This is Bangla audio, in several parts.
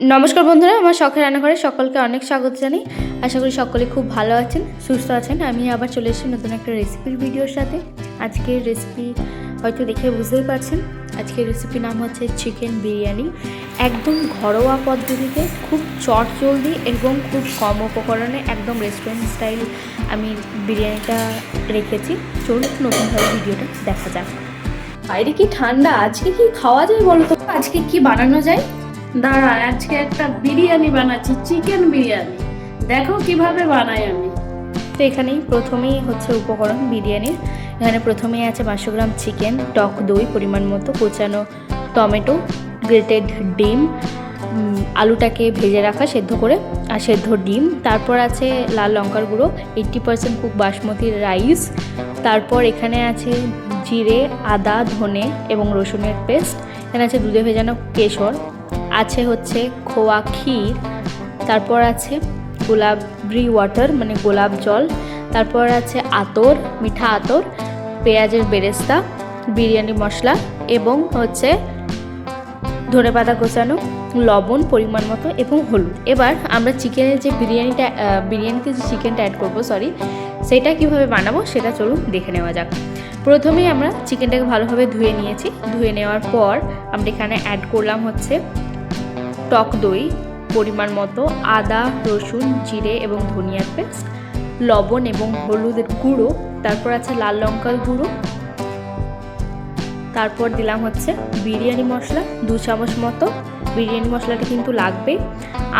নমস্কার বন্ধুরা, আমার শখের রান্নাঘরে সকলকে অনেক স্বাগত জানাই। আশা করি সকলে খুব ভালো আছেন, সুস্থ আছেন। আমি আবার চলে এসেছি নতুন একটা রেসিপির ভিডিওর সাথে। আজকের রেসিপি হয়তো দেখে বুঝতেই পারছেন। আজকের রেসিপির নাম হচ্ছে চিকেন বিরিয়ানি। একদম ঘরোয়া পদ্ধতিতে, খুব চট জলদি এবং খুব কম উপকরণে একদম রেস্টুরেন্ট স্টাইল আমি বিরিয়ানিটা রেখেছি। চলুন নতুনভাবে ভিডিওটা দেখা যাক। বাইরে কি ঠান্ডা? আজকে কি খাওয়া যায় বলো তো আজকে কি বানানো যায়? দাঁড়া, আজকে একটা বিরিয়ানি বানাচ্ছি চিকেন বিরিয়ানি। দেখো কীভাবে বানাই আমি। তো এখানেই প্রথমেই হচ্ছে উপকরণ বিরিয়ানির এখানে প্রথমেই আছে পাঁচশো গ্রাম চিকেন টক দই, পরিমাণ মতো কোচানো টমেটো গ্রেটেড ডিম আলুটাকে ভেজে রাখা, সেদ্ধ করে, আর সেদ্ধ ডিম। তারপর আছে লাল লঙ্কার গুঁড়ো eighty percent cook basmati rice তারপর এখানে আছে জিরে, আদা, ধনে এবং রসুনের পেস্ট এখানে আছে দুধে ভেজানো কেশর। আছে হচ্ছে খোয়া ক্ষীর, তারপর আছে গোলাপ ব্রি ওয়াটার মানে গোলাপ জল, তারপর আছে আতর, মিঠা আতর, পেঁয়াজের বেরেস্তা, বিরিয়ানি মশলা এবং হচ্ছে ধনে পাতা কোচানো, লবণ পরিমাণ মতো এবং হলুদ। এবার আমরা চিকেনের যে বিরিয়ানিটা বিরিয়ানিতে যে চিকেনটা অ্যাড করব সরি সেটা কীভাবে বানাবো সেটা চলুন দেখে নেওয়া যাক। প্রথমেই আমরা চিকেনটাকে ভালোভাবে ধুয়ে নিয়েছি। ধুয়ে নেওয়ার পর আমরা এখানে অ্যাড করলাম হচ্ছে টক দই, পরিমাণ মতো আদা, রসুন, জিরে এবং ধনিয়ার পেস্ট, লবণ এবং হলুদের গুঁড়ো, তারপর আছে লাল লঙ্কার গুঁড়ো। তারপর দিলাম হচ্ছে বিরিয়ানি মশলা, দু চামচ মতো। বিরিয়ানি মশলাটা কিন্তু লাগবে।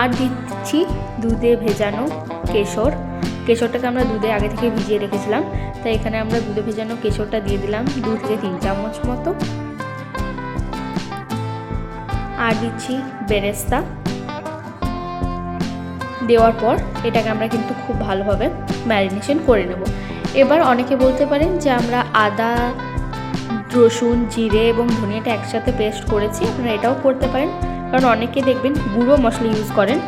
আর দিচ্ছি দুধে ভেজানো কেশর। কেশরটাকে আমরা দুধে আগে থেকে ভিজিয়ে রেখেছিলাম, তাই এখানে আমরা দুধে ভেজানো কেশরটা দিয়ে দিলাম দু থেকে তিন চামচ মতো। আর দিচ্ছি বেরেস্তা। দেওয়ার পর এটাকে আমরা কিন্তু খুব ভালোভাবে ম্যারিনেশন করে নেব। এবার অনেকে বলতে পারেন যে আমরা আদা, রসুন, জিরে এবং ধনিয়াটা একসাথে পেস্ট করেছি। আপনারা এটাও করতে পারেন। কারণ অনেকে দেখবেন গুঁড়ো মশলা ইউজ করেন।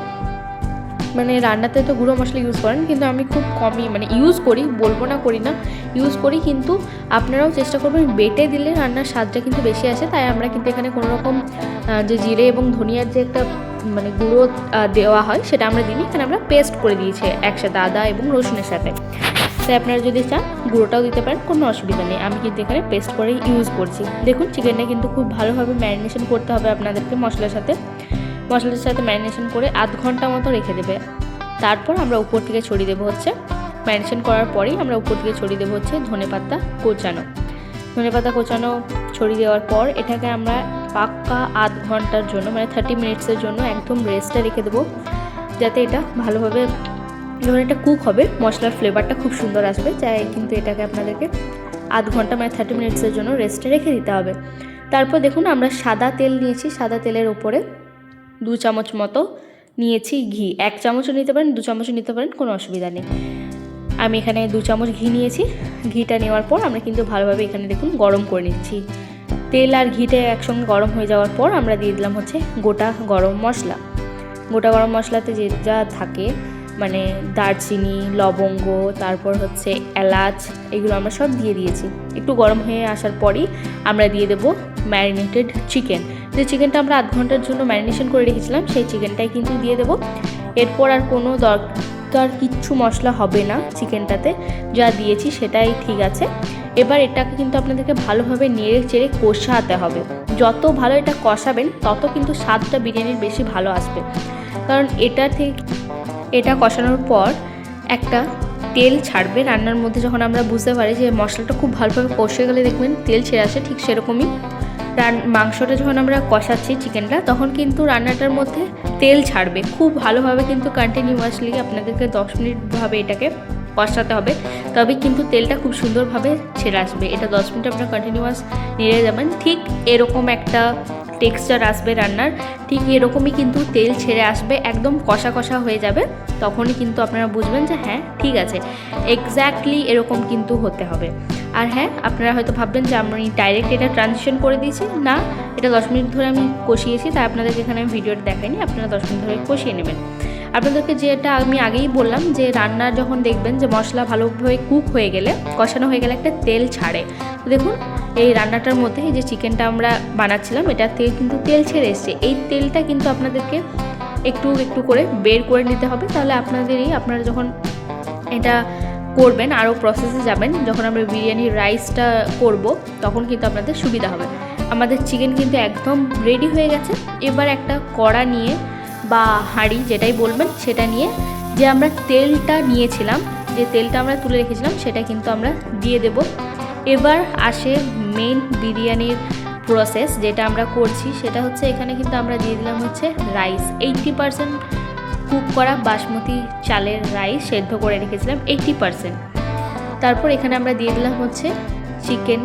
মানে রান্নাতে তো গুঁড়ো মশলা ইউজ করেন, কিন্তু আমি খুব কমই মানে ইউজ করি, বলব না করি না ইউজ করি, কিন্তু আপনারাও চেষ্টা করবেন বেটে দিলে রান্নার স্বাদটা কিন্তু বেশি আসে, তাই আমরা কিন্তু এখানে কোনো রকম যে জিরে এবং ধনিয়ার যে একটা মানে গুঁড়ো দেওয়া হয়, সেটা আমরা দিই এখানে আমরা পেস্ট করে দিয়েছি একসাথে আদা এবং রসুনের সাথে। তাই আপনারা যদি চান, গুঁড়োটাও দিতে পারেন, কোনো অসুবিধা নেই, আমি কিন্তু এখানে পেস্ট করে ইউজ করছি। দেখুন চিকেনটা কিন্তু খুব ভালোভাবে ম্যারিনেশন করতে হবে আপনাদেরকে মশলার সাথে। মশলার সাথে ম্যারিনেশন করে আধ ঘণ্টা মতো রেখে দেবে। তারপর আমরা উপর থেকে ছড়িয়ে দেবো হচ্ছে, ম্যারিনেশন করার পরেই আমরা উপর থেকে ছড়িয়ে দেবো হচ্ছে ধনে পাতা কোচানো। ধনে পাতা কোচানো, ছড়িয়ে দেওয়ার পর এটাকে আমরা পাক্কা আধ ঘণ্টার জন্য মানে থার্টি মিনিটসের জন্য একদম রেস্টে রেখে দেবো, যাতে এটা ভালোভাবে, যখন এটা কুক হবে, মশলার ফ্লেভারটা খুব সুন্দর আসবে, তাই কিন্তু এটাকে আপনাদেরকে আধ ঘণ্টা মানে থার্টি মিনিটসের জন্য রেস্টে রেখে দিতে হবে। তারপর দেখুন আমরা সাদা তেল নিয়েছি, সাদা তেলের ওপরে দু চামচ মতো নিয়েছি ঘি। এক চামচও নিতে পারেন, দু চামচও নিতে পারেন, কোনো অসুবিধা নেই। আমি এখানে দু চামচ ঘি নিয়েছি। ঘিটা নেওয়ার পর আমরা কিন্তু ভালোভাবে এখানে দেখুন গরম করে নিচ্ছি। তেল আর ঘিটা একসঙ্গে গরম হয়ে যাওয়ার পর আমরা দিয়ে দিলাম হচ্ছে গোটা গরম মশলা। গোটা গরম মশলাতে যে যা থাকে মানে দারচিনি, লবঙ্গ, তারপর হচ্ছে এলাচ, এগুলো আমরা সব দিয়ে দিয়েছি। একটু গরম হয়ে আসার পরই আমরা দিয়ে দেবো ম্যারিনেটেড চিকেন যে চিকেনটা আমরা আধ ঘণ্টার জন্য ম্যারিনেশন করে রেখেছিলাম, সেই চিকেনটাই কিন্তু দিয়ে দেবো। এরপর আর কোনো দরকার কিচ্ছু মশলা হবে না চিকেনটাতে যা দিয়েছি সেটাই ঠিক আছে। এবার এটাকে কিন্তু আপনাদেরকে ভালোভাবে নেড়ে চেড়ে কষাতে হবে। যত ভালো এটা কষাবেন, তত কিন্তু স্বাদটা বিরিয়ানির বেশি ভালো আসবে। কারণ এটা থেকে, এটা কষানোর পর একটা তেল ছাড়বে রান্নার মধ্যে যখন আমরা বুঝতে পারি যে মশলাটা খুব ভালোভাবে কষে গেলে দেখবেন তেল ছেড়ে আসে, ঠিক সেরকমই। মাংসটা যখন আমরা কষাচ্ছি চিকেনটা তখন কিন্তু রান্নাটার মধ্যে তেল ছাড়বে। খুব ভালোভাবে কিন্তু কন্টিনিউয়াসলি আপনাদেরকে দশ মিনিটভাবে এটাকে কষাতে হবে। তবে কিন্তু তেলটা খুব সুন্দরভাবে ছেড়ে আসবে। এটা দশ মিনিট আপনারা কন্টিনিউয়াস নেড়ে যাবেন ঠিক এরকম একটা টেক্সচার আসবে রান্নার। ঠিক এরকমই কিন্তু তেল ছেড়ে আসবে, একদম কষা কষা হয়ে যাবে। তখনই কিন্তু আপনারা বুঝবেন যে হ্যাঁ ঠিক আছে। এক্স্যাক্টলি এরকম কিন্তু হতে হবে। আর হ্যাঁ আপনারা হয়তো ভাববেন যে আমি ডাইরেক্ট এটা ট্রানজিশন করে দিয়েছি। না, এটা দশ মিনিট ধরে আমি কষিয়েছি, তাই আপনাদেরকে এখানে আমি ভিডিওটা দেখাইনি, আপনারা দশ মিনিট ধরে কষিয়ে নেবেন। আপনাদেরকে যেটা আমি আগেই বললাম যে রান্নার যখন দেখবেন যে মশলা ভালোভাবে কুক হয়ে গেলে, কষানো হয়ে গেলে একটা তেল ছাড়ে। দেখুন, এই রান্নাটার মধ্যে এই যে চিকেনটা আমরা বানাচ্ছিলাম এটা তেল কিন্তু তেল ছেড়ে এসছে। এই তেলটা কিন্তু আপনাদেরকে একটু একটু করে বের করে নিতে হবে, তাহলে আপনাদেরই, আপনারা যখন এটা করবেন, আরও প্রসেসে যাবেন। যখন আমরা বিরিয়ানির রাইসটা করব, তখন কিন্তু আপনাদের সুবিধা হবে। আমাদের চিকেন কিন্তু একদম রেডি হয়ে গেছে। এবার একটা কড়া নিয়ে বা হাঁড়ি যেটাই বলবেন, সেটা নিয়ে যে আমরা তেলটা নিয়েছিলাম, যে তেলটা আমরা তুলে রেখেছিলাম, সেটা কিন্তু আমরা দিয়ে দেব। এবার আসে মেন বিরিয়ানির প্রসেস যেটা আমরা করছি, সেটা হচ্ছে এখানে কিন্তু আমরা দিয়ে দিলাম হচ্ছে রাইস এইটটি পারসেন্ট কুক করা বাসমতি চালের রাইস সেদ্ধ করে রেখেছিলাম এইটি পারসেন্ট তারপর এখানে আমরা দিয়ে দিলাম হচ্ছে চিকেন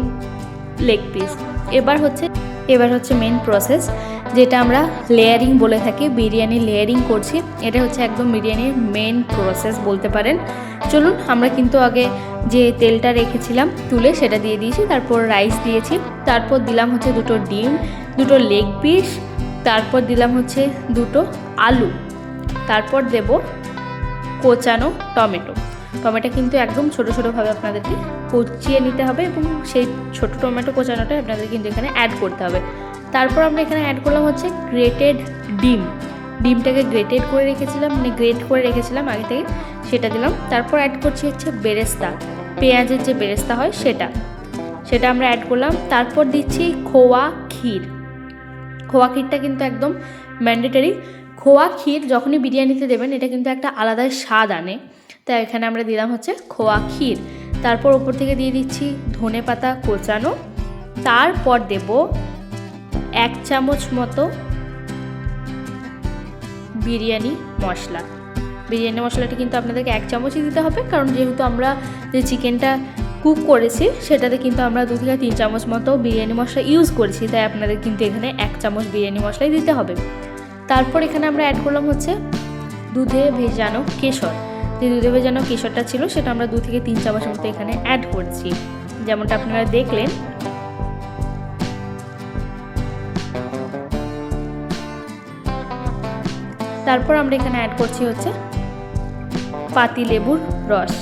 লেগ পিস এবার হচ্ছে এবার হচ্ছে মেন প্রসেস যেটা আমরা লেয়ারিং বলে থাকি, বিরিয়ানি লেয়ারিং করছি। এটা হচ্ছে একদম বিরিয়ানির মেন প্রসেস বলতে পারেন। চলুন, আমরা কিন্তু আগে যে তেলটা রেখেছিলাম তুলে সেটা দিয়ে দিয়েছি, তারপর রাইস দিয়েছি। তারপর দিলাম হচ্ছে দুটো ডিম, দুটো লেগ পিস তারপর দিলাম হচ্ছে দুটো আলু। তারপর দেব কোচানো টমেটো। টমেটো কিন্তু একদম ছোটো ছোটোভাবে আপনাদেরকে কচিয়ে নিতে হবে এবং সেই ছোটো টমেটো কোচানোটা আপনাদের কিন্তু এখানে অ্যাড করতে হবে। তারপর আমরা এখানে অ্যাড করলাম হচ্ছে গ্রেটেড ডিম। ডিমটাকে গ্রেটেড করে রেখেছিলাম মানে গ্রেট করে রেখেছিলাম আগে থেকে, সেটা দিলাম। তারপর অ্যাড করছি হচ্ছে বেরেস্তা। পেঁয়াজের যে বেরেস্তা হয় সেটা। সেটা আমরা অ্যাড করলাম। তারপর দিচ্ছি খোয়া ক্ষীর। খোয়া ক্ষীরটা কিন্তু একদম ম্যান্ডেটারি খোয়া ক্ষীর যখনই বিরিয়ানিতে দেবেন, এটা কিন্তু একটা আলাদাই স্বাদ আনে। তাই এখানে আমরা দিলাম হচ্ছে খোয়া ক্ষীর। তারপর ওপর থেকে দিয়ে দিচ্ছি ধনে পাতা কোচানো। তারপর দেব এক চামচ মতো বিরিয়ানি মশলা। বিরিয়ানি মশলাটা কিন্তু আপনাদেরকে এক চামচই দিতে হবে, কারণ যেহেতু আমরা যে চিকেনটা কুক করেছি, সেটাতে কিন্তু আমরা দু থেকে তিন চামচ মতো বিরিয়ানি মশলা ইউজ করেছি, তাই আপনাদের কিন্তু এখানে এক চামচ বিরিয়ানি মশলাই দিতে হবে। তারপর এখানে আমরা অ্যাড করলাম হচ্ছে দুধে ভেজানো কেশর। যে দুধে ভেজানো কেশরটা ছিল, সেটা আমরা দু থেকে তিন চামচ মতো এখানে অ্যাড করছি। যেমনটা আপনারা দেখলেন। তারপর আমরা এখানে অ্যাড করছি হচ্ছে পাতি লেবুর রস।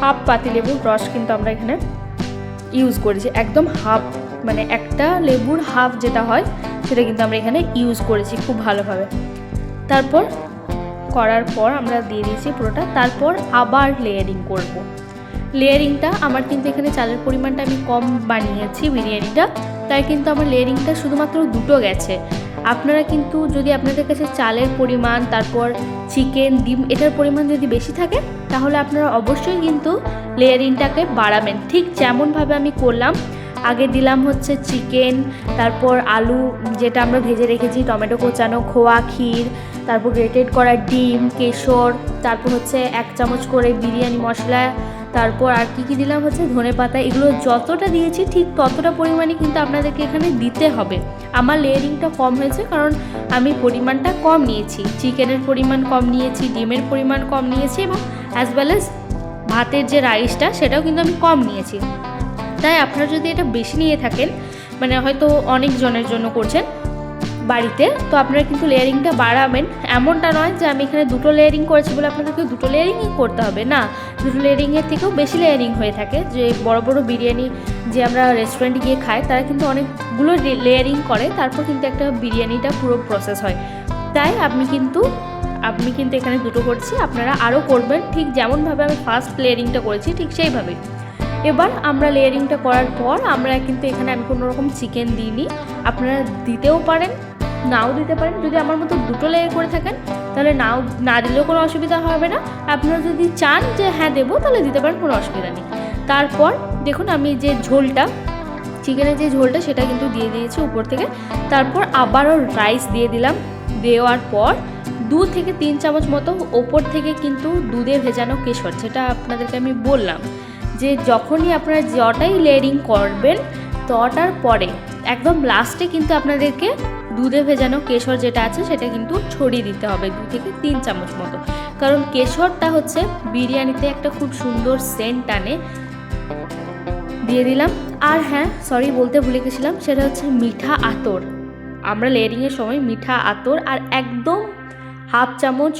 হাফ পাতি লেবুর রস কিন্তু আমরা এখানে ইউজ করেছি। একদম হাফ মানে একটা লেবুর হাফ যেটা হয়, সেটা কিন্তু আমরা এখানে ইউজ করেছি খুব ভালোভাবে। তারপর করার পর আমরা দিয়ে দিয়েছি পুরোটা। তারপর আবার লেয়ারিং করব। লেয়ারিংটা আমার কিন্তু এখানে চালের পরিমাণটা আমি কম বানিয়েছি বিরিয়ানিটা, তাই কিন্তু আমার লেয়ারিংটা শুধুমাত্র দুটো গেছে। আপনারা কিন্তু যদি আপনাদের কাছে চালের পরিমাণ, তারপর চিকেন, ডিম এটার পরিমাণ যদি বেশি থাকে, তাহলে আপনারা অবশ্যই কিন্তু লেয়ারিংটাকে বাড়াবেন। ঠিক যেমনভাবে আমি করলাম আগে দিলাম হচ্ছে চিকেন, তারপর আলু যেটা আমরা ভেজে রেখেছি, টমেটো কোচানো, খোয়া, ক্ষীর, তারপর গ্রেটেড করা ডিম, কেশর, তারপর হচ্ছে এক চামচ করে বিরিয়ানি মশলা, তারপর আর কি কি দিলাম হচ্ছে? ধনে পাতা, এগুলো যতটা দিয়েছি ঠিক ততটা পরিমাণে কিন্তু আপনাদেরকে এখানে দিতে হবে। আমার লেয়ারিংটা কম হয়েছে কারণ আমি পরিমাণটা কম নিয়েছি। চিকেনের পরিমাণ কম নিয়েছি, ডিমের পরিমাণ কম নিয়েছি এবং অ্যাজ ওয়েল এস ভাতের যে রাইসটা সেটাও কিন্তু আমি কম নিয়েছি। তাই আপনারা যদি এটা বেশি নিয়ে থাকেন মানে হয়তো অনেক জনের জন্য করছেন বাড়িতে, তো আপনারা কিন্তু লেয়ারিংটা বাড়াবেন। এমনটা নয় যে আমি এখানে দুটো লেয়ারিং করেছি বলে আপনাদেরকে দুটো লেয়ারিংই করতে হবে, না। দুটো লেয়ারিংয়ের থেকেও বেশি লেয়ারিং হয়ে থাকে। যে বড় বড় বিরিয়ানি যে আমরা রেস্টুরেন্টে গিয়ে খাই, তারা কিন্তু অনেকগুলো লেয়ারিং করে, তারপর কিন্তু একটা বিরিয়ানিটা পুরো প্রসেস হয়। তাই আপনি কিন্তু আপনি কিন্তু এখানে দুটো করছি, আপনারা আরও করবেন। ঠিক যেমনভাবে আমি ফার্স্ট লেয়ারিংটা করেছি, ঠিক সেইভাবেই। এবার আমরা লেয়ারিংটা করার পর আমরা কিন্তু এখানে আমি কোনো রকম চিকেন দিইনি। আপনারা দিতেও পারেন, নাও দিতে পারেন। যদি আমার মতো দুটো লেয়ার করে থাকেন, তাহলে নাও, না দিলেও কোনো অসুবিধা হবে না। আপনারা যদি চান যে হ্যাঁ দেবো, তাহলে দিতে পারেন, কোনো অসুবিধা নেই। তারপর দেখুন আমি যে ঝোলটা, চিকেনের যে ঝোলটা সেটা কিন্তু দিয়ে দিয়েছি উপর থেকে। তারপর আবারও রাইস দিয়ে দিলাম। দেওয়ার পর দু থেকে তিন চামচ মতো ওপর থেকে কিন্তু দুধে ভেজানো কেশর, যেটা আপনাদেরকে আমি বললাম। যে যখনই আপনারা যটাই লেয়ারিং করবেন, তটার পরে একদম লাস্টে কিন্তু আপনাদেরকে দুধে ভেজানো কেশর যেটা আছে সেটা কিন্তু ছড়িয়ে দিতে হবে দু থেকে তিন চামচ মতো। কারণ কেশরটা হচ্ছে বিরিয়ানিতে একটা খুব সুন্দর সেন্ট আনে। দিয়ে দিলাম। আর হ্যাঁ সরি বলতে ভুলে গেছিলাম, সেটা হচ্ছে মিঠা আতর। আমরা লেয়ারিংয়ের সময় মিঠা আতর আর একদম হাফ চামচ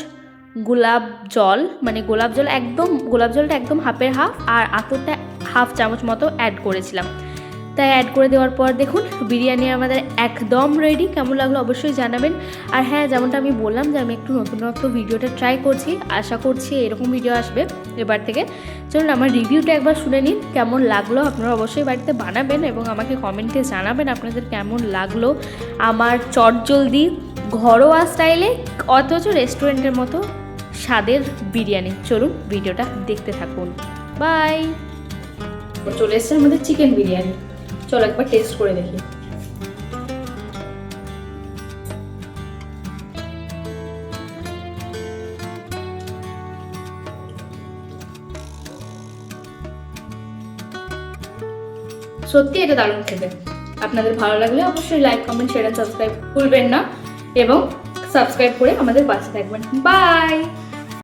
গোলাপ জল মানে গোলাপ জল একদম, গোলাপ জলটা একদম হাফের হাফ আর আতরটা হাফ চামচ মতো অ্যাড করেছিলাম। তাই অ্যাড করে দেওয়ার পর দেখুন, বিরিয়ানি আমাদের একদম রেডি কেমন লাগল অবশ্যই জানাবেন। আর হ্যাঁ যেমনটা আমি বললাম যে আমি একটু নতুনত্ব ভিডিওটা ট্রাই করছি, আশা করছি এরকম ভিডিও আসবে এবার থেকে। চলুন, আমার রিভিউটা একবার শুনে নিন, কেমন লাগল আপনারা অবশ্যই বাড়িতে বানাবেন এবং আমাকে কমেন্টে জানাবেন আপনাদের কেমন লাগল আমার চটজলদি ঘরোয়া স্টাইলে অথচ রেস্টুরেন্টের মতো স্বাদের বিরিয়ানি। চলুন ভিডিওটা দেখতে থাকুন। বাই। চলে এসছে আমাদের চিকেন বিরিয়ানি। চলো একবার টেস্ট করে দেখি। সত্যি এটা দারুণ খেতে। আপনাদের ভালো লাগলে অবশ্যই লাইক কমেন্ট শেয়ার সাবস্ক্রাইব ভুলবেন না। এবং সাবস্ক্রাইব করে আমাদের পাশে থাকবেন। বাই